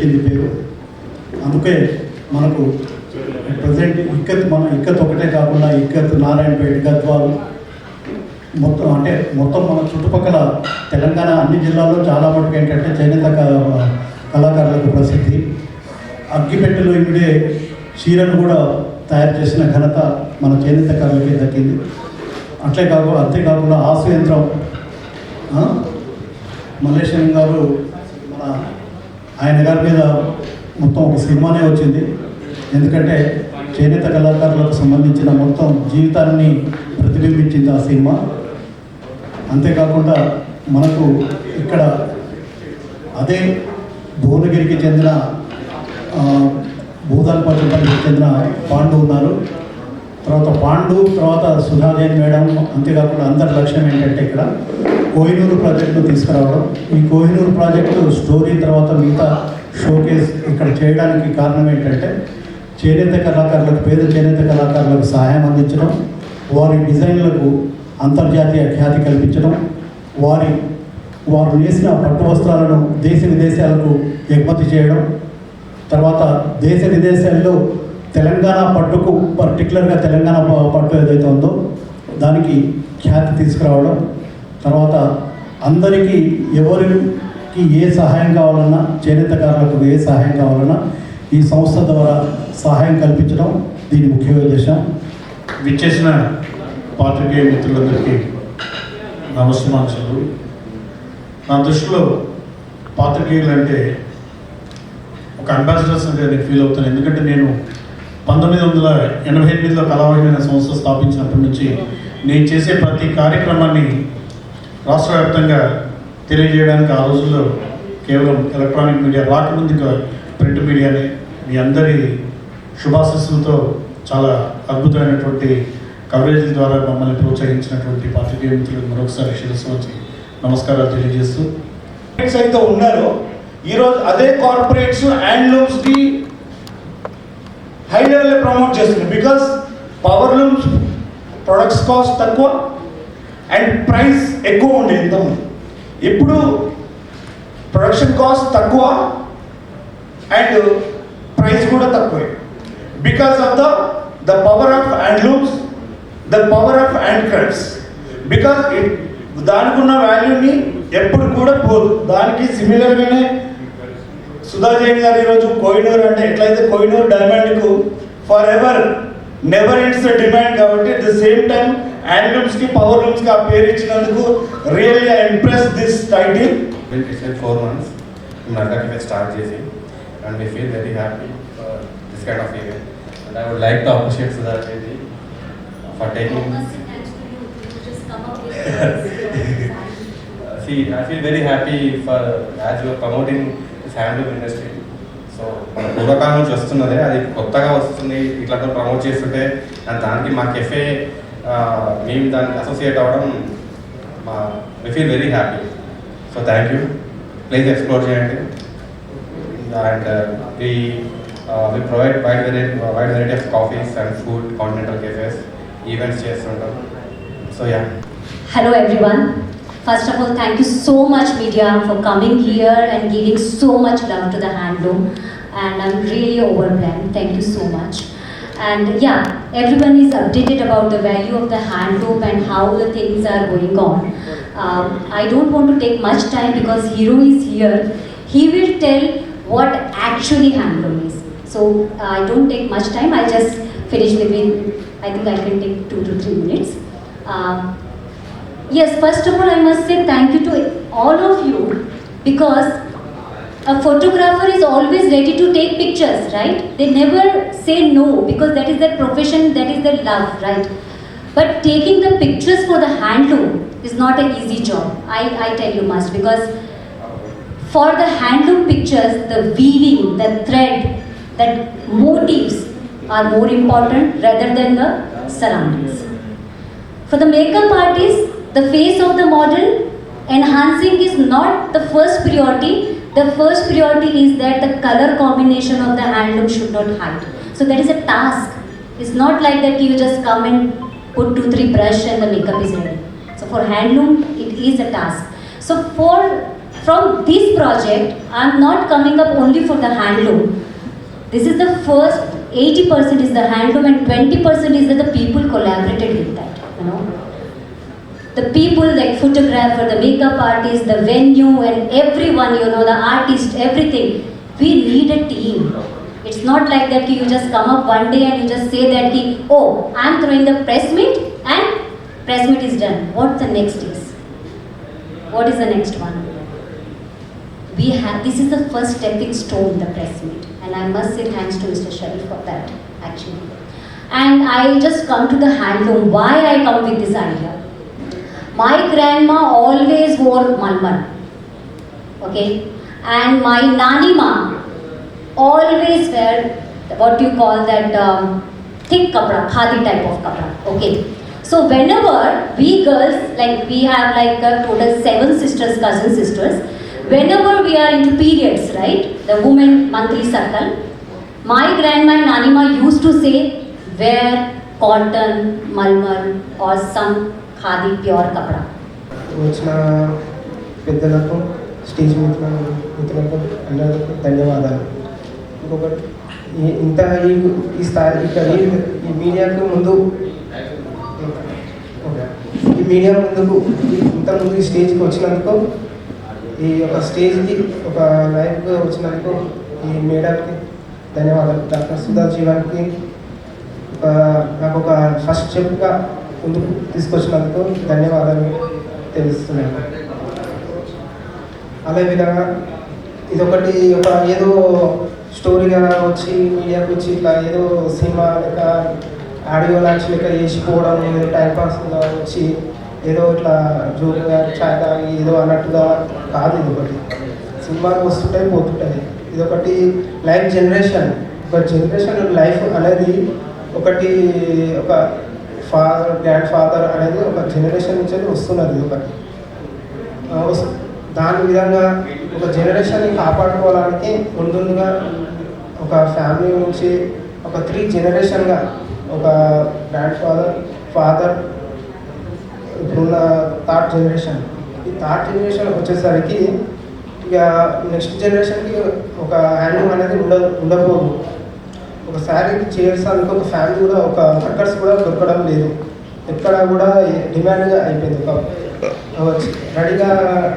పెట్టింది పేరు. అందుకే మనకు ప్రజెంట్ ఇక్కత్ మన ఇక్కత్ ఒకటే కాకుండా ఇక్కత్ నారాయణపేట గద్వాల్ మొత్తం అంటే మొత్తం మన చుట్టుపక్కల తెలంగాణ అన్ని జిల్లాల్లో చాలా మటుకు ఏంటంటే చేనేత క- కళాకారులకు ప్రసిద్ధి. అగ్గిపెట్టెలో ఇవిడే చీరను కూడా తయారు చేసిన ఘనత మన చేనేత కళలకి దక్కింది. అట్లే కాకుండా అంతేకాకుండా ఆసు యంత్రం ఆ, మల్లేశ్వరం గారు మన ఆయన గారి మీద మొత్తం ఒక సినిమానే వచ్చింది. ఎందుకంటే చేనేత కళాకారులకు సంబంధించిన మొత్తం జీవితాన్ని ప్రతిబింబించింది ఆ సినిమా. అంతేకాకుండా మనకు ఇక్కడ అదే భువనగిరికి చెందిన ఆ, భూదాన్పల్లికి చెందిన పాండు ఉన్నారు. తర్వాత పాండు తర్వాత సుధాదేవి మేడం అంతేకాకుండా అందరి లక్ష్యం ఏంటంటే ఇక్కడ కోహినూరు ప్రాజెక్టును తీసుకురావడం ఈ కోహినూరు ప్రాజెక్టు స్టోరీ తర్వాత మిగతా షోకేస్ ఇక్కడ చేయడానికి కారణం ఏంటంటే చేనేత కళాకారులకు పేద చేనేత కళాకారులకు సహాయం అందించడం వారి డిజైన్లకు అంతర్జాతీయ ఖ్యాతి కల్పించడం వారి వారు నేసిన పట్టు వస్త్రాలను దేశ విదేశాలకు ఎగుమతి చేయడం తర్వాత దేశ విదేశాల్లో తెలంగాణ పట్టుకు పర్టికులర్గా తెలంగాణ పట్టు ఏదైతే ఉందో దానికి ఖ్యాతి తీసుకురావడం తర్వాత అందరికీ ఎవరికి ఏ సహాయం కావాలన్నా చేనేతకారులకు ఏ సహాయం కావాలన్నా ఈ సంస్థ ద్వారా సహాయం కల్పించడం దీని ముఖ్య ఉద్దేశం విచ్చేసిన పాత్రికేయ మిత్రులందరికీ నమస్కారాలు నా దృష్టిలో పాత్రికేయులు అంటే ఒక అంబాసిడర్స్ అంటే నేను ఫీల్ అవుతాను. ఎందుకంటే నేను పంతొమ్మిది వందల ఎనభై ఎనిమిదిలో కళావైన సంస్థ స్థాపించినప్పటి నుంచి నేను చేసే ప్రతి కార్యక్రమాన్ని రాష్ట్ర వ్యాప్తంగా తెలియజేయడానికి ఆ రోజుల్లో కేవలం ఎలక్ట్రానిక్ మీడియా రాకముందుగా ప్రింట్ మీడియానే మీ అందరి శుభాశస్సులతో చాలా అద్భుతమైనటువంటి కవరేజ్ ద్వారా మమ్మల్ని ప్రోత్సహించినటువంటి పాత్రికేయ మిత్రులకు మరొకసారి శిరస్సు వచ్చి నమస్కారాలు తెలియజేస్తూ. అయితే ఉన్నారో. ఈరోజు అదే కార్పొరేట్స్ హ్యాండ్లూమ్స్కి హై లెవెల్లో ప్రమోట్ చేస్తుంది because power looms products cost తక్కువ. అండ్ ప్రైస్ ఎక్కువ ఉండే ఇంతకుముందు ఇప్పుడు ప్రొడక్షన్ కాస్ట్ తక్కువ అండ్ ప్రైస్ కూడా తక్కువే. Because of the the power of handlooms the power of hand crafts because it దానికి ఉన్న వాల్యూని ఎప్పుడు కూడా పోదు. దానికి సిమిలర్గానే సుధా జైన్ గారు ఈరోజు కోహినూర్ అంటే ఎట్లయితే Kohinoor డైమండ్కు for ever never it's the demand కాబట్టి అట్ ద సేమ్ టైం హ్యాండ్కి పవర్ లూమ్స్కి ఆ పేరు ఇచ్చినందుకు really I impress this title well it's like four months నడకట్ ఇవే స్టార్ట్ చేసి and we feel very happy this kind of event and I would like to appreciate Sudha చేసి for taking see I feel very happy for as your promoting this hand industry so మన పూర్వకాలం నుంచి వస్తున్నదే అది కొత్తగా వస్తుంది ఇట్లా promote చేస్తుంటే and దానికి మా కెఫే మేము దానికి అసోసియేట్ అవ్వడం మా we feel very happy so thank you please explore చేయండి and we we provide wide variety wide variety of coffees and food continental cafes events చేస్తుంటాం so yeah Hello everyone. First of all, thank you so much media for coming here and giving so much love to the handloom. And I'm really overwhelmed. Thank you so much. And yeah, everyone is updated about the value of the handloom and how the things are going on. Um, I don't want to take much time because Hero is here. He will tell what actually handloom is. So uh, I don't take much time. I just finish within, I think I can take two to three minutes. Um, Yes, first of all, I must say thank you to all of you because a photographer is always ready to take pictures, right? They never say no because that is their profession, that is their love, right? But taking the pictures for the handloom is not an easy job. I, I tell you must because for the handloom pictures, the weaving, the thread, that motifs are more important rather than the surroundings. For the makeup artist, the face of the model, enhancing is not the first priority. The first priority is that the color combination of the handloom should not hide. So that is a task. It's not like that you just come and put two, three brush and the makeup is ready. So for handloom, it is a task. So for from this project, I'm not coming up only for the handloom. This is the first 80% is the handloom and 20% is that the people collaborated with that, you know. The people like photographer, the makeup artist, the venue and everyone, you know, the artist, everything. We need a team. It's not like that you just come up one day and you just say that oh, I'm throwing the press meet and press meet is done. What the next is? What is the next one? We have, this is the first stepping stone, the press meet. And I must say thanks to Mr. Sharif for that, actually. And I just come to the handloom. Why I come with this idea? My grandma always wore malmal. Okay? And my nani ma always wear what you call that um, thick kapra, khadi type of kapra. Okay? So whenever we girls, like we have like a total seven sisters, cousin sisters, whenever we are into periods, right? The women monthly circle, my grandma and Nanima used to say, wear cotton, malmal or some khadi pure కపడా వచ్చిన పెద్దలకు stage మీద మిత్రులకు అందరికీ ధన్యవాదాలు. ఇంకొకటి ఇంత ఈ ఈ స్థాయి ఇక్కడ ఈ మీడియాకు ముందు ఓకే. ఈ మీడియా ముందుకు ఇంత ముందు ఈ స్టేజ్కి వచ్చినందుకు ఈ యొక్క స్టేజ్కి ఒక లైవ్గా వచ్చినందుకు ఈ మేడంకి ధన్యవాదాలు. డాక్టర్ సుధా జీవానికి ఒక నాకు ఒక ఫస్ట్ స్టెప్గా ముందుకు తీసుకొచ్చినందుకు ధన్యవాదాలు తెలుస్తున్నాను. అదే విధంగా ఇదొకటి ఒక ఏదో స్టోరీగా వచ్చి మీడియాకి వచ్చి ఇట్లా ఏదో సినిమా లేక ఆడియో లాంచ్ లెక్క వేసిపోవడం ఏదో టైం పాస్గా వచ్చి ఏదో ఇట్లా జోరుగా చాయ్ తాగి ఏదో అన్నట్టుగా కాదు ఇది ఒకటి సినిమాలు వస్తుంటాయి పోతుంటాయి. ఇది ఒకటి లైఫ్ జనరేషన్ ఒక జనరేషన్ లైఫ్ అనేది ఒకటి ఒక ఫాదర్ గ్రాండ్ ఫాదర్ అనేది ఒక జనరేషన్ నుంచి వస్తున్నది ఒకటి దాని విధంగా ఒక జనరేషన్ని కాపాడుకోవడానికి ముందుగా ఒక ఫ్యామిలీ నుంచి ఒక త్రీ జనరేషన్గా ఒక గ్రాండ్ ఫాదర్ ఫాదర్ ఇప్పుడున్న థర్డ్ జనరేషన్ ఈ థర్డ్ జనరేషన్ వచ్చేసరికి ఇక నెక్స్ట్ జనరేషన్కి ఒక హ్యాండింగ్ అనేది ఉండ ఉండబోదు ఒక శారీకి చేర్చడానికి ఒక ఫ్యాన్ కూడా ఒక వర్కర్స్ కూడా దొరకడం లేదు. ఎక్కడ కూడా డిమాండ్గా అయిపోయింది. ఒక రెడీగా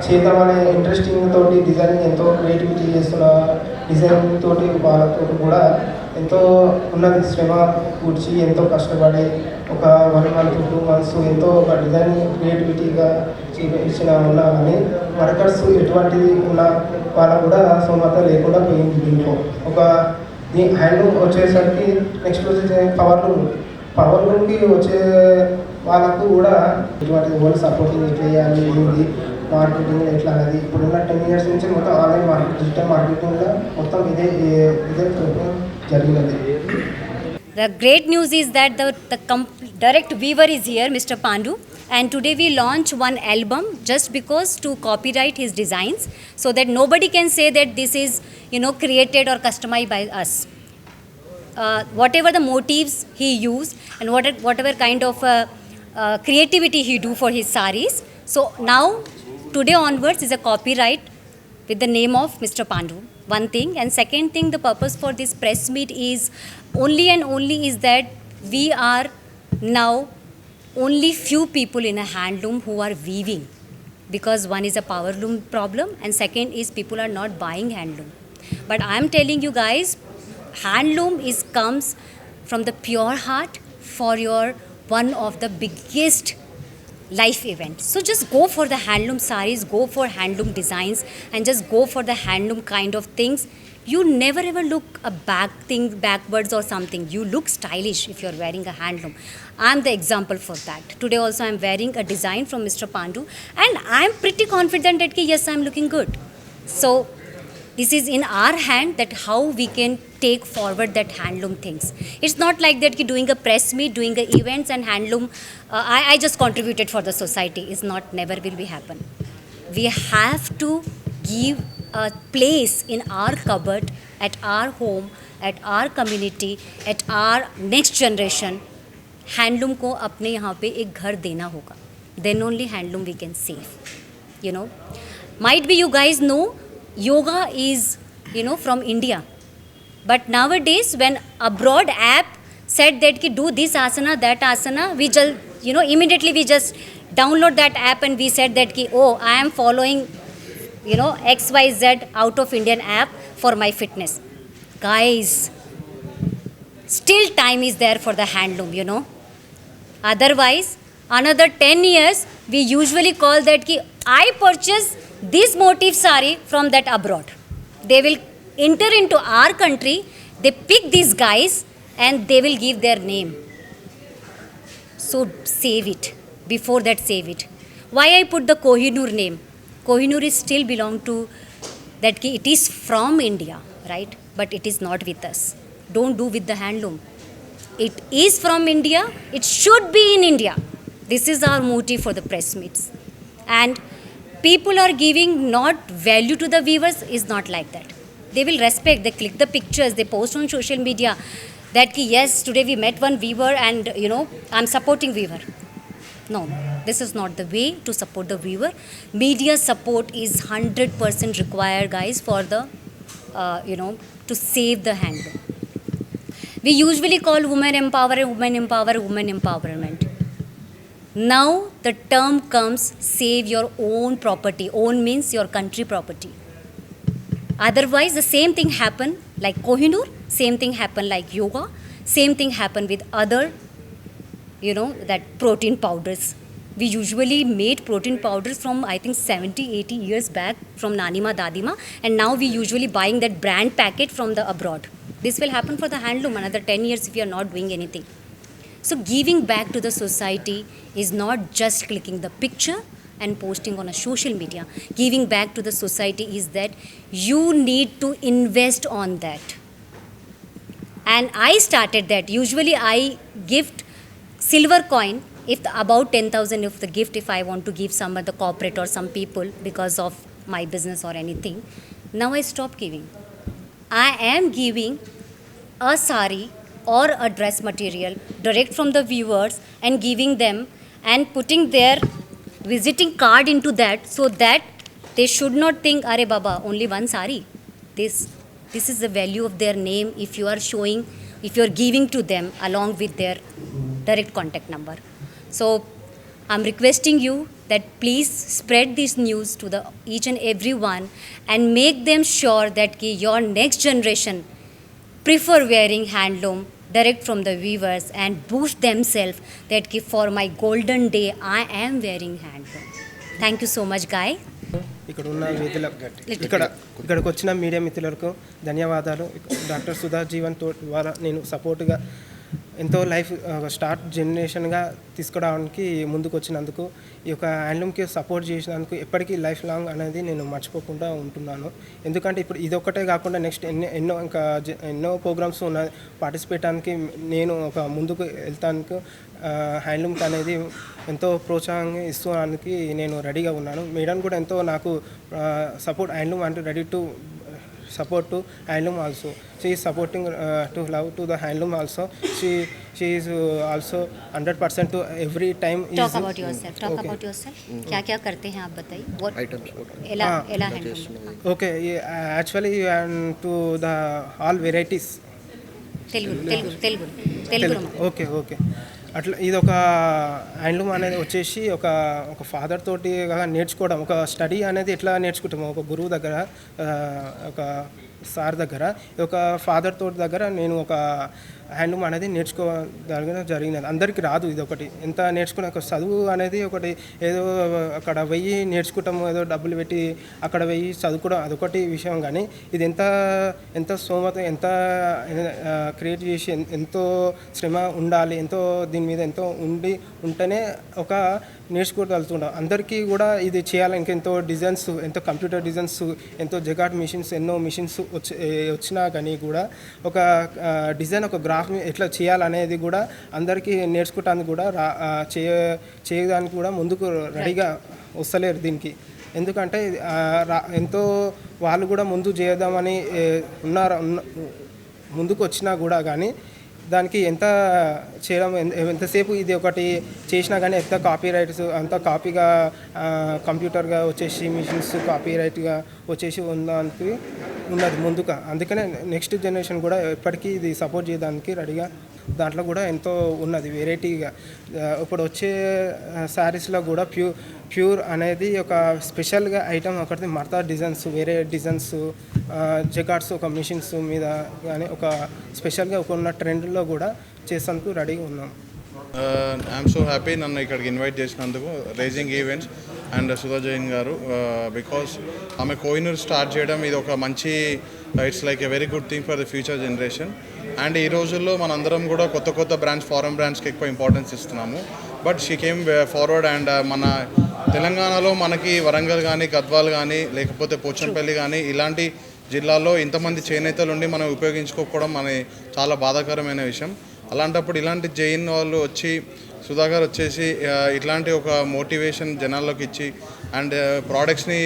చేద్దామనే ఇంట్రెస్టింగ్ తోటి డిజైనింగ్ ఎంతో క్రియేటివిటీ చేస్తున్న డిజైనింగ్ తోటి వాళ్ళతో కూడా ఎంతో ఉన్నది. శ్రమ కూర్చి ఎంతో కష్టపడి ఒక వన్ మంత్ టూ మంత్స్ ఎంతో ఒక డిజైనింగ్ క్రియేటివిటీగా ఇచ్చిన ఉన్నా కానీ వర్కర్స్ ఎటువంటిది ఉన్న వాళ్ళకు కూడా సోమత లేకుండా పోయింది. దీంట్లో ఒక దీ హ్యాండ్ వచ్చేసరికి నెక్స్ట్ వచ్చే పవర్ లూమ్ పవర్ లూమ్కి వచ్చే వాళ్ళకు కూడా ఇటువంటి వాళ్ళు సపోర్టింగ్ ఎట్లా చేయాలి ఏంది? మార్కెటింగ్ ఎట్లా అనేది ఇప్పుడున్న టెన్ ఇయర్స్ నుంచి మొత్తం ఆన్లైన్ మార్కెట్ డిజిటల్ మార్కెటింగ్లో మొత్తం ఇదే ఇదే జరిగినది. The great news is that the, the com- direct weaver is here, Mr. Pandu, and today we launch one album just because to copyright his designs so that nobody can say that this is, you know, created or customized by us. Uh, whatever the motives he used and what, whatever kind of uh, uh, creativity he do for his saris. So now, today onwards is a copyright with the name of Mr. Pandu. One thing. And second thing, the purpose for this press meet is only and only is that we are now only few people in a handloom who are weaving because one is a power loom problem and second is people are not buying handloom but i am telling you guys handloom is comes from the pure heart for your one of the biggest life event. So just go for the handloom saris, go for handloom designs, and just go for the handloom kind of things. You never ever look a back thing backwards or something. You look stylish if you're wearing a handloom. I'm the example for that. Today also I'm wearing a design from Mr. Pandu, and I'm pretty confident that yes, I'm looking good. So this is in our hand that how we can take forward that handloom things it's not like that ki doing a press meet doing a events and handloom uh, I, I just contributed for the society is not never will be happen we have to give a place in our cupboard at our home at our community at our next generation handloom को अपने यहाँ पे एक घर देना होगा then only handloom we can save you know Might be you guys know yoga is, you know, from India. But nowadays, when abroad app said that ki do this asana, that asana, we just, you know, immediately we just download that app and we said that ki, oh, I am following, you know, XYZ out of Indian app for my fitness. Guys, still time is there for the handloom, you know. Otherwise, another 10 years, we usually call that ki I purchase this motif sari from that abroad. They will enter into our country, they pick these guys and they will give their name. So save it. Before that, save it. Why I put the Kohinoor name? Kohinoor is still belong to that it is from India, right? But it is not with us. Don't do with the handloom. It is from India. It should be in India. This is our motive for the press meets. And people are giving not value to the viewers is not like that. They will respect. They click the pictures. They post on social media that yes, today we met one viewer and you know I'm supporting viewer. No, this is not the way to support the viewer. Media support is 100% required, guys, for the, uh, you know, to save the handle. We usually call women empower, women empower, women empowerment. Now the term comes save your own property. Own means your country property. Otherwise, the same thing happen like Kohinoor, same thing happen like yoga, same thing happen with other, you know, that protein powders. We usually made protein powders from I think 70, 80 years back from Nanima Dadima, and now we usually buying that brand packet from the abroad. This will happen for the handloom another 10 years if you are not doing anything. So, giving back to the society is not just clicking the picture and posting on a social media. Giving back to the society is that you need to invest on that. And I started that. Usually, I gift silver coin if the, about 10,000 if the gift if I want to give some other corporate or some people because of my business or anything. Now I stop giving. I am giving a sari or a dress material direct from the viewers and giving them and putting their visiting card into that so that they should not think are baba only one sari this this is the value of their name if you are showing if you are giving to them along with their direct contact number so i'm requesting you that please spread this news to the each and every one and make them sure that ki your next generation prefer wearing handloom direct from the weavers and boost themselves that ki for my golden day I am wearing handloom. Thank you so much, Guy. ఇక్కడ ఉన్న మిత్రులకు ఇక్కడ ఇక్కడికి వచ్చిన media మిత్రులకు ధన్యవాదాలు doctor Sudha Jeevan తో ద్వారా నేను సపోర్ట్గా ఎంతో లైఫ్ స్టార్ట్ జనరేషన్గా తీసుకురావడానికి ముందుకు వచ్చినందుకు ఈ యొక్క హ్యాండ్లూమ్కి సపోర్ట్ చేసినందుకు ఎప్పటికీ లైఫ్ లాంగ్ అనేది నేను మర్చిపోకుండా ఉంటున్నాను. ఎందుకంటే ఇప్పుడు ఇదొక్కటే కాకుండా నెక్స్ట్ ఎన్నో ఎన్నో ఇంకా ఎన్నో ప్రోగ్రామ్స్ ఉన్నాయి పార్టిసిపేటానికి నేను ఒక ముందుకు వెళ్తానికి హ్యాండ్లూమ్కి అనేది ఎంతో ప్రోత్సాహంగా ఇస్తానికి నేను రెడీగా ఉన్నాను. మేడం కూడా ఎంతో నాకు సపోర్ట్ హ్యాండ్లూమ్ అంటే ready to support to handloom also. She is supporting uh, to love to the handloom also. She she is uh, also 100% to every time. Talk is, about yourself. Talk okay. about yourself. Mm-hmm. क्या क्या करते हैं आप बताइए. What items? What Ella ah. Ella handloom. Okay, yeah, actually you and to the all varieties. Telugu, Telugu, Telugu, Telugu. Okay, okay. అట్లా ఇది ఒక handloom అనేది వచ్చేసి ఒక ఒక ఫాదర్ తోటి నేర్చుకోవడం ఒక స్టడీ అనేది ఎట్లా నేర్చుకుంటాము? ఒక గురువు దగ్గర ఒక సార్ దగ్గర ఒక ఫాదర్ తోటి దగ్గర నేను ఒక హ్యాండ్లూమ్ అనేది నేర్చుకోగలగడం జరిగినది అందరికీ రాదు ఇది ఒకటి. ఎంత నేర్చుకున్న చదువు అనేది ఒకటి. ఏదో అక్కడ వెయ్యి నేర్చుకోవటం ఏదో డబ్బులు పెట్టి అక్కడ వెయ్యి చదువుకోవడం అదొకటి విషయం. కానీ ఇది ఎంత ఎంత సోమత ఎంత క్రియేట్ చేసి ఎంతో శ్రమ ఉండాలి ఎంతో దీని మీద ఎంతో ఉండి ఉంటేనే ఒక నేర్చుకోగలుగుతున్నాం. అందరికీ కూడా ఇది చేయాలి. ఇంకెంతో డిజైన్స్ ఎంతో కంప్యూటర్ డిజైన్స్ ఎంతో జగాట్ మిషన్స్ ఎన్నో మిషన్స్ వచ్చి వచ్చినా కానీ కూడా ఒక డిజైన్ ఒక గ్రాఫ్ ఎట్లా చేయాలనేది కూడా అందరికీ నేర్చుకోవటానికి కూడా రా చేయ చేయడానికి కూడా ముందుకు రెడీగా వస్తలేరు దీనికి. ఎందుకంటే రా- ఎంతో వాళ్ళు కూడా ముందు చేద్దామని ఉన్నారు ఉన్న- ముందుకు వచ్చినా కూడా కానీ దానికి ఎంత చేయడం ఎంత- ఎంతసేపు ఇది ఒకటి చేసినా కానీ ఎంత కాపీ రైట్స్ అంత కాపీగా కంప్యూటర్గా వచ్చేసి మిషన్స్ కాపీ రైట్గా వచ్చేసి ఉందానికి ఉన్నది ముందుగా. అందుకనే నెక్స్ట్ జనరేషన్ కూడా ఎప్పటికీ ఇది సపోర్ట్ చేయడానికి రెడీగా దాంట్లో కూడా ఎంతో ఉన్నది వెరైటీగా. ఇప్పుడు వచ్చే శారీస్లో కూడా ప్యూర్ ప్యూర్ అనేది ఒక స్పెషల్గా ఐటమ్ ఒకటి మర్తా డిజైన్స్ వేరే డిజైన్స్ జగాట్స్ ఒక మిషన్స్ మీద కానీ ఒక స్పెషల్గా ఒక ఉన్న ట్రెండ్లో కూడా చేసేందుకు రెడీగా ఉన్నాం. ఐఎమ్ సో హ్యాపీ నన్ను ఇక్కడికి ఇన్వైట్ చేసినందుకు raging events and Sudha Jain garu. Because ఆమె కోయినూర్ స్టార్ట్ చేయడం ఇది ఒక మంచి it's like a very good thing for the future generation and ఈ రోజుల్లో మనందరం కూడా కొత్త కొత్త బ్రాండ్స్ ఫారెన్ బ్రాండ్స్కి ఎక్కువ ఇంపార్టెన్స్ ఇస్తున్నాము. But she came forward and మన తెలంగాణలో మనకి వరంగల్ కానీ గద్వాల్ కానీ లేకపోతే పోచంపల్లి కానీ ఇలాంటి జిల్లాల్లో ఇంతమంది చేనేతలు ఉండి మనం ఉపయోగించుకోకపోవడం మన చాలా బాధాకరమైన విషయం. అలాంటప్పుడు ఇలాంటి జైన్ వాళ్ళు వచ్చి సుధాకర్ వచ్చేసి uh, ఇట్లాంటి ఒక మోటివేషన్ జనాల్లోకి ఇచ్చి అండ్ ప్రోడక్ట్స్ని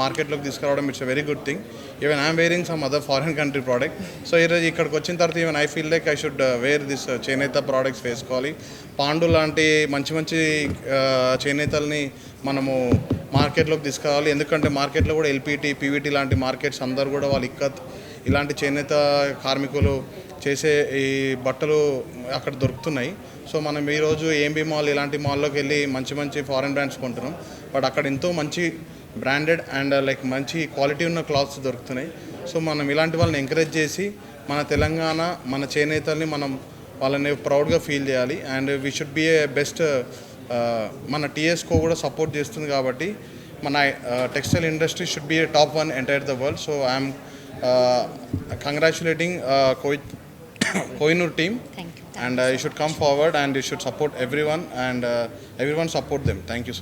మార్కెట్లోకి తీసుకురావడం it's a very good thing even I'm wearing some other foreign country product so ఈరోజు ఇక్కడికి వచ్చిన తర్వాత even I feel like I should wear this చేనేత ప్రోడక్ట్స్ వేసుకోవాలి. పాండు లాంటి మంచి మంచి చేనేతల్ని మనము మార్కెట్లోకి తీసుకురావాలి. ఎందుకంటే మార్కెట్లో కూడా ఎల్పిటి పీవీటీ లాంటి మార్కెట్స్ అందరు కూడా వాళ్ళు ఇక్కత్ ఇలాంటి చేనేత కార్మికులు చేసే ఈ బట్టలు అక్కడ దొరుకుతున్నాయి. సో మనం ఈరోజు ఏంబీ మాల్ ఇలాంటి మాల్లోకి వెళ్ళి మంచి మంచి ఫారెన్ బ్రాండ్స్ కొంటున్నాం. బట్ అక్కడ ఎంతో మంచి బ్రాండెడ్ అండ్ లైక్ మంచి క్వాలిటీ ఉన్న క్లాత్స్ దొరుకుతున్నాయి. సో మనం ఇలాంటి వాళ్ళని ఎంకరేజ్ చేసి మన తెలంగాణ మన చేనేతల్ని మనం వాళ్ళని ప్రౌడ్గా ఫీల్ చేయాలి. And we should be a best మన టీఎస్కో కూడా సపోర్ట్ చేస్తుంది కాబట్టి మన textile industry should be a top one entire the world so I'm congratulating కోయి Kohinoor team Thank you. and uh, you should come forward and you should support everyone and uh, everyone support them. Thank you